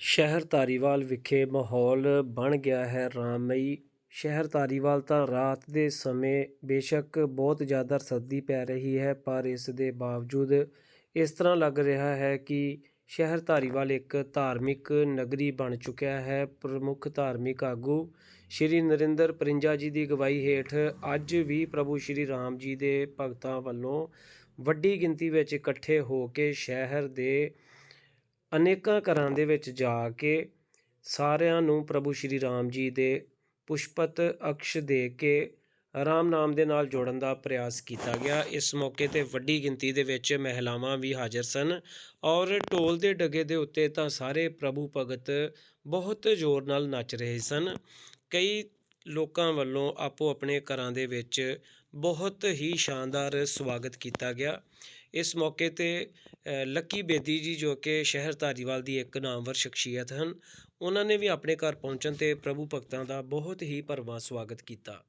ਸ਼ਹਿਰ ਧਾਰੀਵਾਲ ਵਿਖੇ ਮਾਹੌਲ ਬਣ ਗਿਆ ਹੈ ਰਾਮਮਈ। ਸ਼ਹਿਰ ਧਾਰੀਵਾਲ ਤਾਂ ਰਾਤ ਦੇ ਸਮੇਂ ਬੇਸ਼ੱਕ ਬਹੁਤ ਜ਼ਿਆਦਾ ਸਰਦੀ ਪੈ ਰਹੀ ਹੈ, ਪਰ ਇਸ ਦੇ ਬਾਵਜੂਦ ਇਸ ਤਰ੍ਹਾਂ ਲੱਗ ਰਿਹਾ ਹੈ ਕਿ ਸ਼ਹਿਰ ਧਾਰੀਵਾਲ ਇੱਕ ਧਾਰਮਿਕ ਨਗਰੀ ਬਣ ਚੁੱਕਿਆ ਹੈ। ਪ੍ਰਮੁੱਖ ਧਾਰਮਿਕ ਆਗੂ ਸ਼੍ਰੀ ਨਰਿੰਦਰ ਪਰਿੰਜਾ ਜੀ ਦੀ ਅਗਵਾਈ ਹੇਠ ਅੱਜ ਵੀ ਪ੍ਰਭੂ ਸ਼੍ਰੀ ਰਾਮ ਜੀ ਦੇ ਭਗਤਾਂ ਵੱਲੋਂ ਵੱਡੀ ਗਿਣਤੀ ਵਿੱਚ ਇਕੱਠੇ ਹੋ ਕੇ ਸ਼ਹਿਰ ਦੇ ਅਨੇਕਾਂ ਘਰਾਂ ਦੇ ਵਿੱਚ ਜਾ ਕੇ ਸਾਰਿਆਂ ਨੂੰ ਪ੍ਰਭੂ ਸ਼੍ਰੀ ਰਾਮ ਜੀ ਦੇ ਪੁਸ਼ਪਤ ਅਕਸ਼ ਦੇ ਕੇ ਰਾਮ ਨਾਮ ਦੇ ਨਾਲ ਜੋੜਨ ਦਾ ਪ੍ਰਯਾਸ ਕੀਤਾ ਗਿਆ। ਇਸ ਮੌਕੇ ਤੇ ਵੱਡੀ ਗਿਣਤੀ ਦੇ ਵਿੱਚ ਮਹਿਲਾਵਾਂ ਵੀ ਹਾਜ਼ਰ ਸਨ ਔਰ ਢੋਲ ਦੇ ਡਗੇ ਦੇ ਉੱਤੇ ਤਾਂ ਸਾਰੇ ਪ੍ਰਭੂ ਭਗਤ ਬਹੁਤ ਜ਼ੋਰ ਨਾਲ ਨੱਚ ਰਹੇ ਸਨ। ਕਈ ਲੋਕਾਂ ਵੱਲੋਂ ਆਪੋ ਆਪਣੇ ਘਰਾਂ ਦੇ ਵਿੱਚ ਬਹੁਤ ਹੀ ਸ਼ਾਨਦਾਰ ਸਵਾਗਤ ਕੀਤਾ ਗਿਆ। ਇਸ ਮੌਕੇ ਤੇ ਲੱਕੀ ਬੇਦੀ ਜੀ ਜੋ ਕਿ ਸ਼ਹਿਰ ਧਾਰੀਵਾਲ ਦੀ ਇੱਕ ਨਾਮਵਰ ਸ਼ਖਸੀਅਤ ਹਨ, ਉਹਨਾਂ ਨੇ ਵੀ ਆਪਣੇ ਘਰ ਪਹੁੰਚਣ ਤੇ ਪ੍ਰਭੂ ਭਗਤਾਂ ਦਾ ਬਹੁਤ ਹੀ ਭਰਵਾਂ ਸਵਾਗਤ ਕੀਤਾ।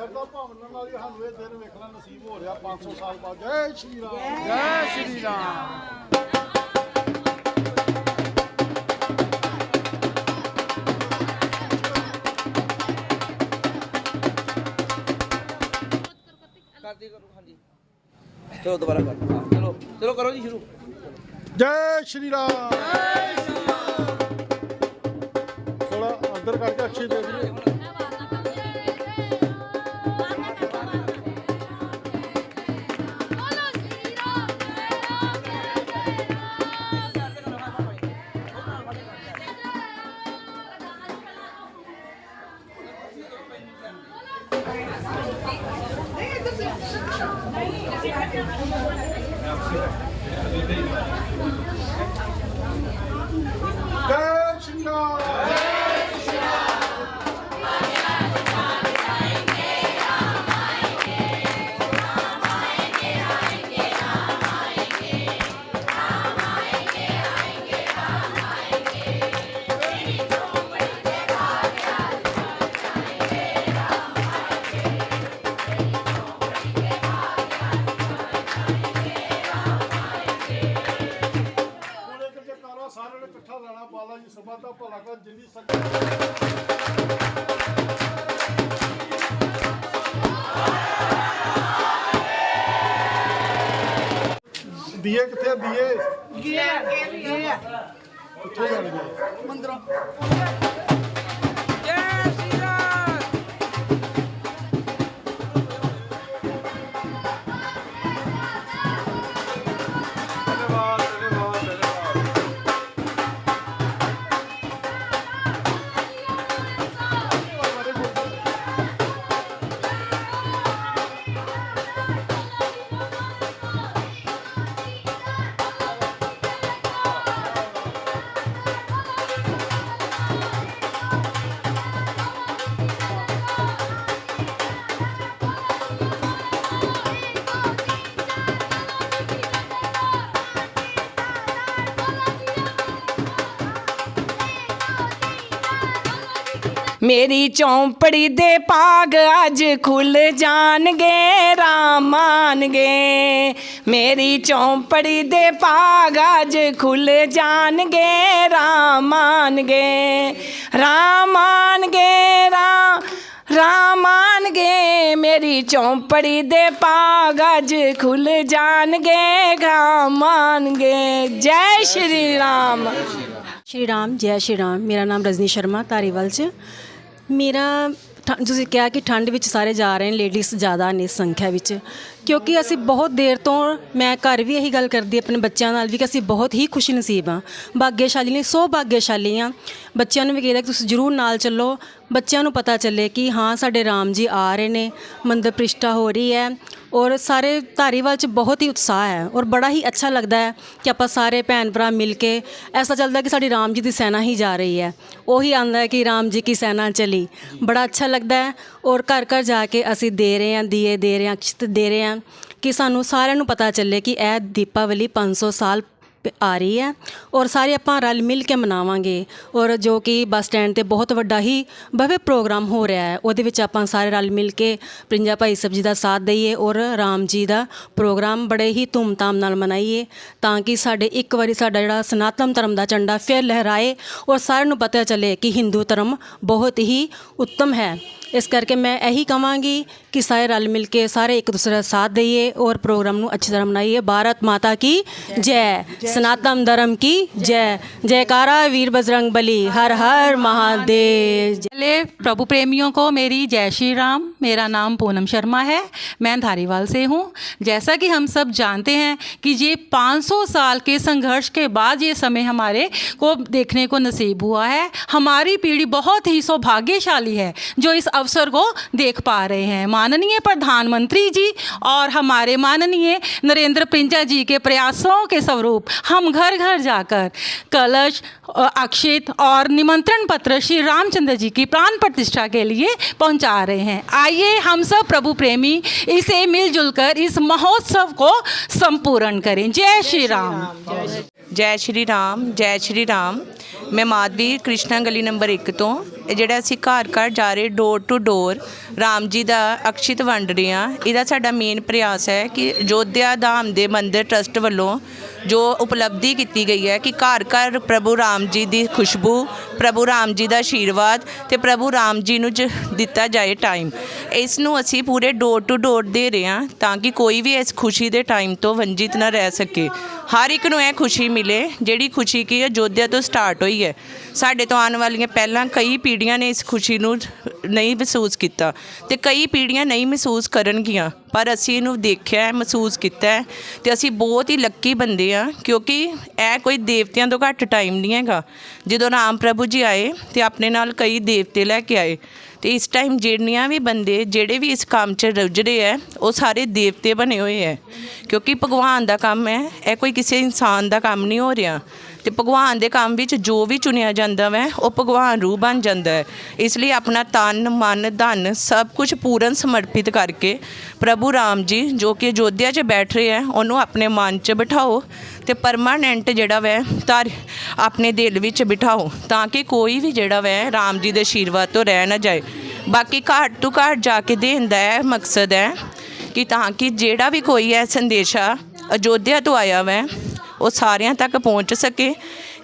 ਸ਼ਰਧਾ ਭਾਵਨਾ ਨਾਲ ਹੀ ਸਾਨੂੰ ਇਹ ਦਿਨ ਵੇਖਣਾ ਨਸੀਬ ਹੋ ਰਿਹਾ 500 ਸਾਲ ਬਾਅਦ। ਜੈ ਸ਼੍ਰੀ ਰਾਮ। ਜੈ ਸ਼੍ਰੀ ਰਾਮ। ਕਰਦੀ ਕਰੋ ਹਾਂਜੀ ਚਲੋ ਦੁਬਾਰਾ ਕਰ। ਹਾਂ, ਚਲੋ ਚਲੋ ਕਰੋ ਜੀ ਸ਼ੁਰੂ। ਜੈ ਸ਼੍ਰੀ ਰਾਮ। ਥੋੜਾ ਅੰਦਰ ਕਰਕੇ ਅੱਛੀ ਦੇ ਦਈਏ ਜੈ ਕਰ ਜਿੰਨੀ ਸੰਗਤ ਦੀਏ ਕਿੱਥੇ ਦੀਏ ਕਿੱਥੇ ਜਾਣਗੇ ਧੰਨਵਾਦ ਮੇਰੀ ਚੌਂਪੜੀ ਦੇ ਪਾਗ ਅੱਜ ਖੁੱਲ ਜਾਣਗੇ, ਰਾਮ ਆਣਗੇ। ਮੇਰੀ ਚੌਂਪੜੀ ਦੇ ਪਾਗ ਅੱਜ ਖੁੱਲ ਜਾਣਗੇ, ਰਾਮ ਆਣਗੇ। ਰਾਮ ਆਣਗੇ, ਰਾਮ ਰਾਮ ਮੇਰੀ ਚੌਂਪੜੀ ਦੇ ਭਾਗ ਅੱਜ ਖੁੱਲ ਜਾਣਗੇ, ਰਾਮ ਆਣਗੇ। ਜੈ ਸ਼੍ਰੀ ਰਾਮ। ਸ਼੍ਰੀ ਰਾਮ, ਜੈ ਸ਼੍ਰੀ ਰਾਮ। ਮੇਰਾ ਨਾਮ ਰਜਨੀ ਸ਼ਰਮਾ, ਧਾਰੀਵਾਲ ਚ। ਮੇਰਾ ਠੰ, ਤੁਸੀਂ ਕਿਹਾ ਕਿ ਠੰਡ ਵਿੱਚ ਸਾਰੇ ਜਾ ਰਹੇ ਨੇ ਲੇਡੀਜ਼ ਜ਼ਿਆਦਾ ਨੇ ਇਸ ਸੰਖਿਆ ਵਿੱਚ। ਕਿਉਂਕਿ ਅਸੀਂ ਬਹੁਤ ਦੇਰ ਤੋਂ ਮੈਂ ਘਰ ਵੀ ਇਹੀ ਗੱਲ ਕਰਦੀ, ਆਪਣੇ ਬੱਚਿਆਂ ਨਾਲ ਵੀ ਕਿ ਅਸੀਂ ਬਹੁਤ ਹੀ ਖੁਸ਼ੀ ਨਸੀਬ ਹਾਂ। ਭਾਗਿਆਸ਼ਾਲੀ ਨੇ ਸੋ ਭਾਗਿਆਸ਼ਾਲੀ ਹਾਂ। ਬੱਚਿਆਂ ਨੂੰ ਵੀ ਕਹਿੰਦਾ ਕਿ ਤੁਸੀਂ ਜ਼ਰੂਰ ਨਾਲ ਚੱਲੋ। ਬੱਚਿਆਂ ਨੂੰ ਪਤਾ ਚੱਲੇ ਕਿ ਹਾਂ, ਸਾਡੇ ਰਾਮ ਜੀ ਆ ਰਹੇ ਨੇ, ਮੰਦਰ ਪ੍ਰਿਸ਼ਟਾ ਹੋ ਰਹੀ ਹੈ ਔਰ ਸਾਰੇ ਧਾਰੀਵਾਲ ਚ ਬਹੁਤ ਹੀ ਉਤਸ਼ਾਹ ਹੈ ਔਰ ਬੜਾ ਹੀ ਅੱਛਾ ਲੱਗਦਾ ਹੈ ਕਿ ਆਪਾਂ ਸਾਰੇ ਭੈਣ ਭਰਾ ਮਿਲ ਕੇ ਐਸਾ ਚੱਲਦਾ ਕਿ ਸਾਡੀ ਰਾਮ ਜੀ ਦੀ ਸੈਨਾ ਹੀ ਜਾ ਰਹੀ ਹੈ। ਉਹੀ ਆਂਦਾ ਹੈ ਕਿ ਰਾਮ ਜੀ ਕੀ ਸੈਨਾ ਚਲੀ। ਬੜਾ ਅੱਛਾ ਲੱਗਦਾ ਹੈ ਔਰ ਘਰ ਘਰ ਜਾ ਕੇ ਅਸੀਂ ਦੇ ਰਹੇ ਹਾਂ, ਦੀਏ ਦੇ ਰਹੇ ਹਾਂ ਅਕਸ਼ਤ ਦੇ ਰਹੇ ਹਾਂ ਕਿ ਸਾਨੂੰ ਸਾਰਿਆਂ ਨੂੰ ਪਤਾ ਚੱਲੇ ਕਿ ਇਹ ਦੀਪਾਵਲੀ 500 ਸਾਲ ਆ ਰਹੀ ਹੈ ਔਰ ਸਾਰੇ ਆਪਾਂ ਰਲ ਮਿਲ ਕੇ ਮਨਾਵਾਂਗੇ ਔਰ ਜੋ ਕਿ ਬੱਸ ਸਟੈਂਡ ਤੇ ਬਹੁਤ ਵੱਡਾ ਹੀ ਭਵਯ ਪ੍ਰੋਗਰਾਮ ਹੋ ਰਿਹਾ ਹੈ, ਉਹਦੇ ਵਿੱਚ ਆਪਾਂ ਸਾਰੇ ਰਲ ਮਿਲ ਕੇ ਪ੍ਰਿੰਜਾ ਭਾਈ ਸਾਹਿਬ ਜੀ ਦਾ ਸਾਥ ਦਈਏ ਔਰ ਰਾਮ ਜੀ ਦਾ ਪ੍ਰੋਗਰਾਮ ਬੜੇ ਹੀ ਧੂਮਧਾਮ ਨਾਲ ਮਨਾਈਏ ਤਾਂ ਕਿ ਸਾਡੇ ਇੱਕ ਵਾਰੀ ਸਾਡਾ ਜਿਹੜਾ ਸਨਾਤਨ ਧਰਮ ਦਾ ਝੰਡਾ ਫਿਰ ਲਹਿਰਾਏ ਔਰ ਸਾਰਿਆਂ ਨੂੰ ਪਤਾ ਚੱਲੇ ਕਿ ਹਿੰਦੂ ਧਰਮ ਬਹੁਤ ਹੀ ਉੱਤਮ ਹੈ। ਇਸ ਕਰਕੇ ਮੈਂ ਇਹੀ ਕਹਾਂਗੀ ਕਿ ਸਾਰੇ ਰਲ ਮਿਲ ਕੇ ਸਾਰੇ ਇੱਕ ਦੂਸਰੇ ਦਾ ਸਾਥ ਦਈਏ ਔਰ ਪ੍ਰੋਗਰਾਮ ਨੂੰ ਅੱਛੀ ਤਰ੍ਹਾਂ ਮਨਾਈਏ ਭਾਰਤ ਮਾਤਾ की जय सनातन धर्म की जय जयकारा वीर बजरंग बली हर हर महादेव जय। पहले प्रभु प्रेमियों को मेरी जय श्री राम मेरा नाम पूनम शर्मा है मैं धारीवाल से हूँ जैसा कि हम सब जानते हैं कि ये 500 साल के संघर्ष के बाद ये समय हमारे को देखने को नसीब हुआ है हमारी पीढ़ी बहुत ही सौभाग्यशाली है जो इस अवसर को देख पा रहे हैं। माननीय प्रधानमंत्री जी और हमारे माननीय नरेंद्र प्रिंजा जी के प्रयासों के स्वरूप हम घर घर जाकर कलश अक्षित और निमंत्रण पत्र श्री रामचंद्र जी की प्राण प्रतिष्ठा के लिए पहुँचा रहे हैं। आइए हम सब प्रभु प्रेमी इसे मिलजुल कर इस महोत्सव को संपूर्ण करें। जय श्री राम। ਜੈ ਸ਼੍ਰੀ ਰਾਮ, ਜੈ ਸ਼੍ਰੀ ਰਾਮ। ਮੈਂ ਮਾਧਵੀ ਕ੍ਰਿਸ਼ਨਾ ਗਲੀ ਨੰਬਰ 1 ਤੋਂ। ਇਹ ਜਿਹੜਾ ਅਸੀਂ ਘਰ ਘਰ ਜਾ ਰਹੇ door to door Ram ji ਦਾ ਅਕਸ਼ਿਤ ਵੰਡ ਰਹੇ ਹਾਂ। ਇਹਦਾ ਸਾਡਾ ਮੇਨ ਪ੍ਰਯਾਸ ਹੈ ਕਿ ਜੋਧਿਆ ਧਾਮ ਦੇ ਮੰਦਿਰ ਟਰਸਟ ਵੱਲੋਂ ਜੋ ਉਪਲਬਧੀ ਕੀਤੀ ਗਈ ਹੈ ਕਿ ਘਰ ਘਰ ਪ੍ਰਭੂ ਰਾਮ ਜੀ ਦੀ ਖੁਸ਼ਬੂ, ਪ੍ਰਭੂ ਰਾਮ ਜੀ ਦਾ ਆਸ਼ੀਰਵਾਦ ਤੇ ਪ੍ਰਭੂ ਰਾਮ ਜੀ ਨੂੰ ਜ- ਦਿੱਤਾ ਜਾਏ ਟਾਈਮ ਇਸ ਨੂੰ ਅਸੀਂ ਪੂਰੇ ਡੋਰ ਟੂ ਡੋਰ ਦੇ ਰਹੇ ਹਾਂ ਤਾਂ ਕਿ ਕੋਈ ਵੀ ਇਸ ਖੁਸ਼ੀ ਦੇ ਟਾਈਮ ਤੋਂ ਵੰਜਿਤ ਨਾ ਰਹਿ ਸਕੇ। ਹਰ ਇੱਕ ਨੂੰ ਇਹ ਖੁਸ਼ੀ ਮਿਲੇ, ਜਿਹੜੀ ਖੁਸ਼ੀ ਕੀ ਅਯੋਧਿਆ ਤੋਂ ਸਟਾਰਟ ਹੋਈ ਹੈ। ਸਾਡੇ ਤੋਂ ਆਉਣ ਵਾਲੀਆਂ ਪਹਿਲਾਂ ਕਈ ਪੀੜ੍ਹੀਆਂ ਨੇ ਇਸ ਖੁਸ਼ੀ ਨੂੰ ਨਹੀਂ ਮਹਿਸੂਸ ਕੀਤਾ ਤੇ ਕਈ ਪੀੜ੍ਹੀਆਂ ਨਹੀਂ ਮਹਿਸੂਸ ਕਰਨਗੀਆਂ, ਪਰ ਅਸੀਂ ਇਹਨੂੰ ਦੇਖਿਆ ਹੈ ਮਹਿਸੂਸ ਕੀਤਾ ਹੈ ਤੇ ਅਸੀਂ ਬਹੁਤ ਹੀ ਲੱਕੀ ਬੰਦੇ ਆ ਕਿਉਂਕਿ ਇਹ ਕੋਈ ਦੇਵਤਿਆਂ ਤੋਂ ਘੱਟ ਟਾਈਮ ਨਹੀਂ ਹੈਗਾ। ਜਦੋਂ ਰਾਮ ਪ੍ਰਭੂ ਜੀ ਆਏ ਤੇ ਆਪਣੇ ਨਾਲ ਕਈ ਦੇਵਤੇ ਲੈ ਕੇ ਆਏ ਤੇ ਇਸ ਟਾਈਮ ਜਿਹੜੀਆਂ ਵੀ ਬੰਦੇ, ਜਿਹੜੇ ਵੀ ਇਸ ਕੰਮ 'ਚ ਰੁੱਝ ਰਹੇ ਹੈ ਉਹ ਸਾਰੇ ਦੇਵਤੇ ਬਣੇ ਹੋਏ ਹੈ ਕਿਉਂਕਿ ਭਗਵਾਨ ਦਾ ਕੰਮ ਹੈ, ਇਹ ਕੋਈ ਕਿਸੇ ਇਨਸਾਨ ਦਾ ਕੰਮ ਨਹੀਂ ਹੋ ਰਿਹਾ। ਤੇ ਭਗਵਾਨ ਦੇ ਕੰਮ ਵਿੱਚ ਜੋ ਵੀ ਚੁਣਿਆ ਜਾਂਦਾ ਵੈ, ਉਹ ਭਗਵਾਨ ਰੂਹ ਬਣ ਜਾਂਦਾ ਹੈ। ਇਸ ਲਈ ਆਪਣਾ ਤਨ, ਮਨ, ਧਨ ਸਭ ਕੁਝ ਪੂਰਨ ਸਮਰਪਿਤ ਕਰਕੇ ਪ੍ਰਭੂ ਰਾਮ ਜੀ ਜੋ ਕਿ ਅਯੋਧਿਆ 'ਚ ਬੈਠ ਰਹੇ ਹੈ ਉਹਨੂੰ ਆਪਣੇ ਮਨ 'ਚ ਬਿਠਾਓ ਤੇ ਪਰਮਾਨੈਂਟ ਜਿਹੜਾ ਵੈ, ਧਰ ਆਪਣੇ ਦਿਲ ਵਿੱਚ ਬਿਠਾਓ, ਤਾਂ ਕਿ ਕੋਈ ਵੀ ਜਿਹੜਾ ਵੈ, ਰਾਮ ਜੀ ਦੇ ਆਸ਼ੀਰਵਾਦ ਤੋਂ ਰਹਿ ਨਾ ਜਾਏ। ਬਾਕੀ ਘਾਟ ਤੋਂ ਘਾਟ ਜਾ ਕੇ ਦੇਣ ਦਾ ਇਹ ਮਕਸਦ ਹੈ ਕਿ ਤਾਂ ਕਿ ਜਿਹੜਾ ਵੀ ਕੋਈ ਹੈ ਸੰਦੇਸ਼ਾ ਅਯੋਧਿਆ ਤੋਂ ਆਇਆ ਵੈ, ਉਹ ਸਾਰਿਆਂ ਤੱਕ ਪਹੁੰਚ ਸਕੇ।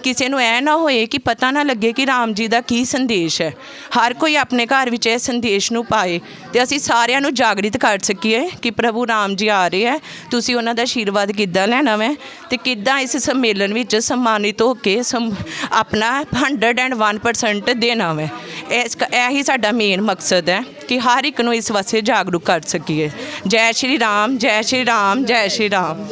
ਕਿਸੇ ਨੂੰ ਐ ਨਾ ਹੋਏ ਕਿ ਪਤਾ ਨਾ ਲੱਗੇ ਕਿ ਰਾਮ ਜੀ ਦਾ ਕੀ ਸੰਦੇਸ਼ ਹੈ। ਹਰ ਕੋਈ ਆਪਣੇ ਘਰ ਵਿੱਚ ਇਹ ਸੰਦੇਸ਼ ਨੂੰ ਪਾਏ। ਤੇ ਅਸੀਂ ਸਾਰਿਆਂ ਨੂੰ ਜਾਗਰਿਤ ਕਰ ਸਕੀਏ ਕਿ ਪ੍ਰਭੂ ਰਾਮ ਜੀ ਆ ਰਹੇ ਹੈ। ਤੁਸੀਂ ਉਹਨਾਂ ਦਾ ਆਸ਼ੀਰਵਾਦ ਕਿੱਦਾਂ ਲੈਣਾ ਵੈ? ਤੇ ਕਿੱਦਾਂ ਇਸ ਸੰਮੇਲਨ ਵਿੱਚ ਸਨਮਾਨਿਤ ਹੋ ਕੇ ਸਮ- ਆਪਣਾ 101% ਦੇਣਾ ਵੈ? ਇਸ ਇਹੀ ਸਾਡਾ ਮੇਨ ਮਕਸਦ ਹੈ ਕਿ ਹਰ ਇੱਕ ਨੂੰ ਇਸ ਵਾਸਤੇ ਜਾਗਰੂਕ ਕਰ ਸਕੀਏ। ਜੈ ਸ਼੍ਰੀ ਰਾਮ, ਜੈ ਸ਼੍ਰੀ ਰਾਮ, ਜੈ ਸ਼੍ਰੀ ਰਾਮ।